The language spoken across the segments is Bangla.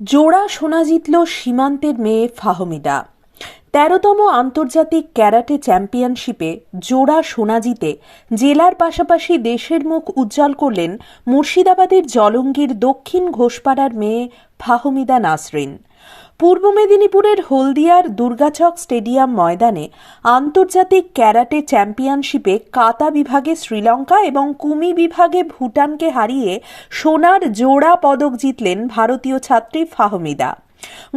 জোড়া সোনা জিতল সীমান্তের মেয়ে ফাহমিদা। তেরোতম আন্তর্জাতিক ক্যারাটে চ্যাম্পিয়নশিপে জোড়া সোনা জিতে জেলার পাশাপাশি দেশের মুখ উজ্জ্বল করলেন মুর্শিদাবাদের জলঙ্গির দক্ষিণ ঘোষপাড়ার মেয়ে ফাহমিদা নাসরিন। পূর্ব মেদিনীপুরের হলদিয়ার দুর্গাচক স্টেডিয়াম ময়দানে আন্তর্জাতিক ক্যারাটে চ্যাম্পিয়নশিপে কাতা বিভাগে শ্রীলঙ্কা এবং কুমি বিভাগে ভুটানকে হারিয়ে সোনার জোড়া পদক জিতলেন ভারতীয় ছাত্রী ফাহমিদা।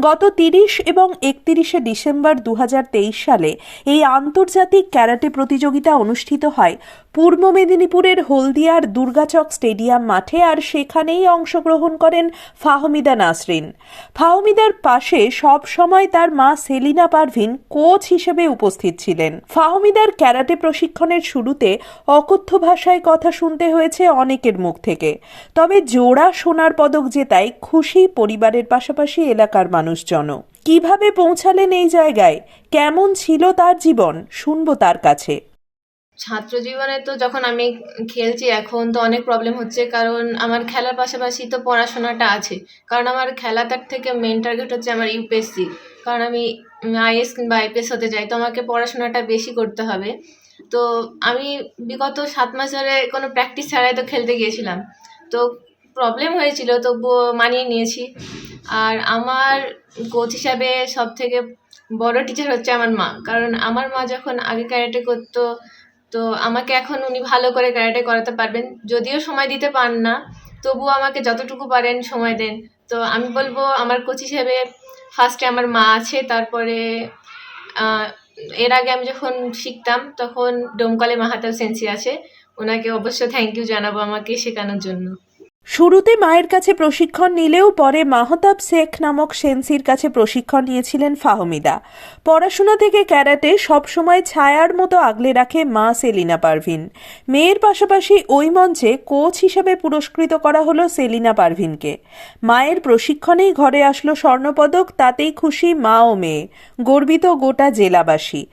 গত তিরিশ এবং একত্রিশে ডিসেম্বর দু সালে এই আন্তর্জাতিক ক্যারাটে প্রতিযোগিতা অনুষ্ঠিত হয়। পূর্ব মেদিনীপুরের হলদিয়ার দুর্গাচক স্টেডিয়াম মাঠে আর সেখানেই অংশগ্রহণ করেন ফাহমিদা নাসরিন। ফাহমিদার পাশে সব সময় তার মা সেলিনা পারভিন কোচ হিসেবে উপস্থিত ছিলেন। ফাহমিদার ক্যারাটে প্রশিক্ষণের শুরুতে অকথ্য ভাষায় কথা শুনতে হয়েছে অনেকের মুখ থেকে। তবে জোড়া সোনার পদক জেতায় খুশি পরিবারের পাশাপাশি এলাকার মানুষজনও। কীভাবে পৌঁছালেন এই জায়গায়? কেমন ছিল তার জীবন? শুনব তার কাছে। ছাত্র জীবনে তো যখন আমি খেলছি, এখন তো অনেক প্রবলেম হচ্ছে। কারণ আমার খেলার পাশাপাশি তো পড়াশোনাটা আছে। কারণ আমার খেলাটার থেকে মেন টার্গেট হচ্ছে আমার ইউপিএসসি কারণ আমি আইএস কিংবা আইপিএস হতে চাই, তো আমাকে পড়াশোনাটা বেশি করতে হবে। তো আমি বিগত সাত মাস ধরে কোনো প্র্যাকটিস ছাড়াই তো খেলতে গিয়েছিলাম। তো প্রবলেম হয়েছিল, তবুও মানিয়ে নিয়েছি। আর আমার কোচ হিসাবে সব থেকে বড় টিচার হচ্ছে আমার মা। কারণ আমার মা যখন আগে ক্যারেটে করতো, তো আমাকে এখন উনি ভালো করে ক্যারাটে করাতে পারবেন। যদিও সময় দিতে পান না, তবুও আমাকে যতটুকু পারেন সময় দেন। তো আমি বলব আমার কোচ হিসেবে ফার্স্টে আমার মা আছে, তারপরে এর আগে আমি যখন শিখতাম, তখন ডোমকলে মাহাতাব সেন্সি আছে। ওনাকে অবশ্য থ্যাংক ইউ জানাব আমাকে শেখানোর জন্য। শুরুতে মায়ের কাছে প্রশিক্ষণ নিলেও পরে মাহতাব শেখ নামক সেন্সির কাছে প্রশিক্ষণ নিয়েছিলেন ফাহমিদা। পড়াশোনা থেকে ক্যারাটে সবসময় ছায়ার মতো আগলে রাখে মা সেলিনা পারভিন। মেয়ের পাশাপাশি ওই মঞ্চে কোচ হিসেবে পুরস্কৃত করা হলো সেলিনা পারভিনকে। মায়ের প্রশিক্ষণেই ঘরে আসলো স্বর্ণপদক, তাতেই খুশি মা ও মেয়ে, গর্বিত গোটা জেলাবাসী।